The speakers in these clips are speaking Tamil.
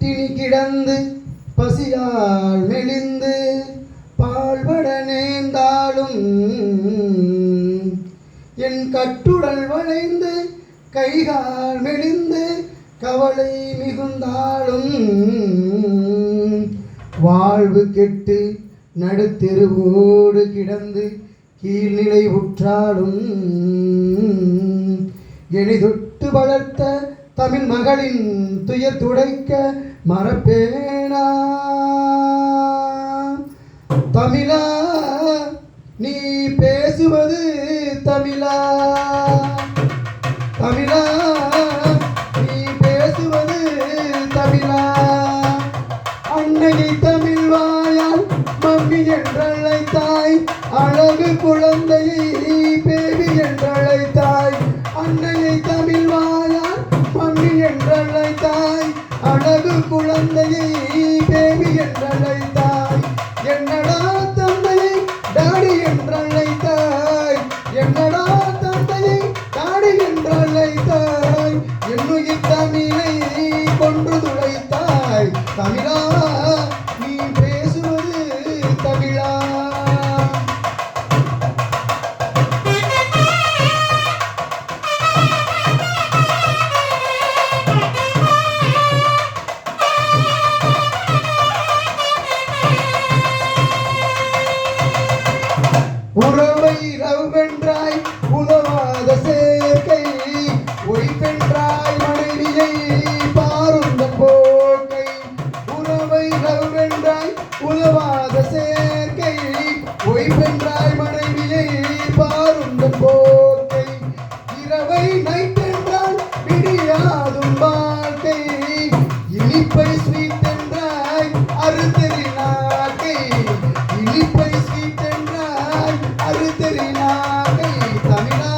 பட்டினி கிடந்து பசியால் மெலிந்து பால்பட நேர்ந்தாலும் என் கட்டுடல் வளைந்து கைகால் மெலிந்து கவலை மிகுந்தாலும் வாழ்வு கெட்டு நடுத்தெருவோடு கிடந்து கீழ்நிலை உற்றாலும் எளிதொட்டு வளர்த்த தமிழ் மகளின் துயர் துடைக்க மறப்பேனா? தமிழா நீ பேசுவது தமிழா? தமிழா நீ பேசுவது தமிழா? அன்னையை தமிழ் வாயால் மம்மி என்றழைத்தாய். அழகு குழந்தையை பேபி என்றழைத்தாய். என்றழைத்தாய். அழகு குழந்தையை பேபி என்றழைத்தாய். என்னடா தந்தையை டாடி என்றழைத்தாய். என்னடா உதவாத சேர்க்கை ஒய்வென்றாய் மனைவியை பாருந்த போக்கை. இரவை நைட்டென்றால் பிடியாதும் வாழ்க்கை. இனிப்பை ஸ்வீட் என்றாய் அறுத்தறி நாக்கை. இனிப்பை ஸ்வீட் என்றாய் அறுத்தறி நாக்கை. தமிழா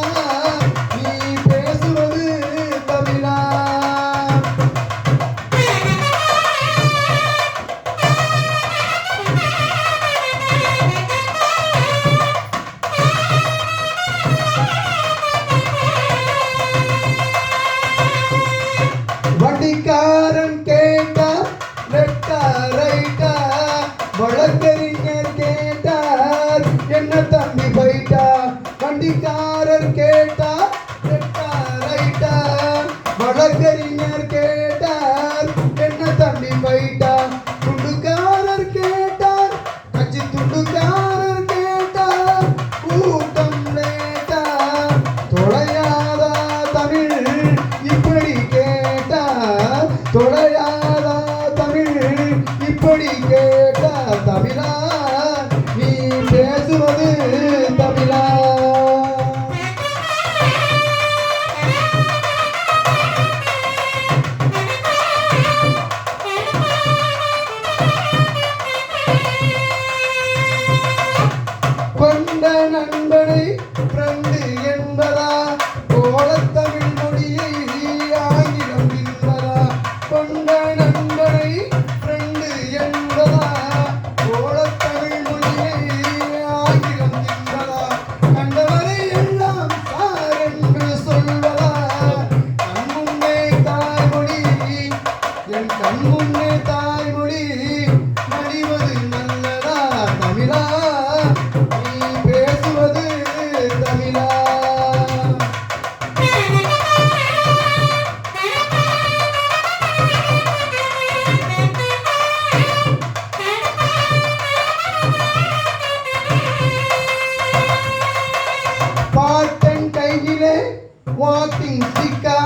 வாக்கிங் ஸ்டிக்கா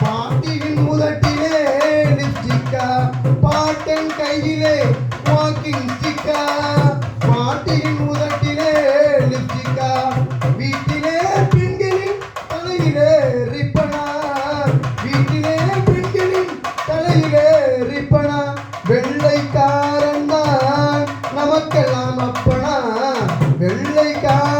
பாட்டியின் முதட்டிலே லிப்ஸ்டிக்கா பாட்டன் கையிலே வாக்கிங் ஸ்டிக்கா பாட்டியின் முதட்டிலே லிப்ஸ்டிக்கா வீட்டிலே பெண்களின் தலையிலே ரிப்பனா வீட்டிலே பெண்களின் தலையிலே ரிப்பனா. வெள்ளைக்காரன் தான் நமக்கெல்லாம் அப்பனா. வெள்ளைக்காரன்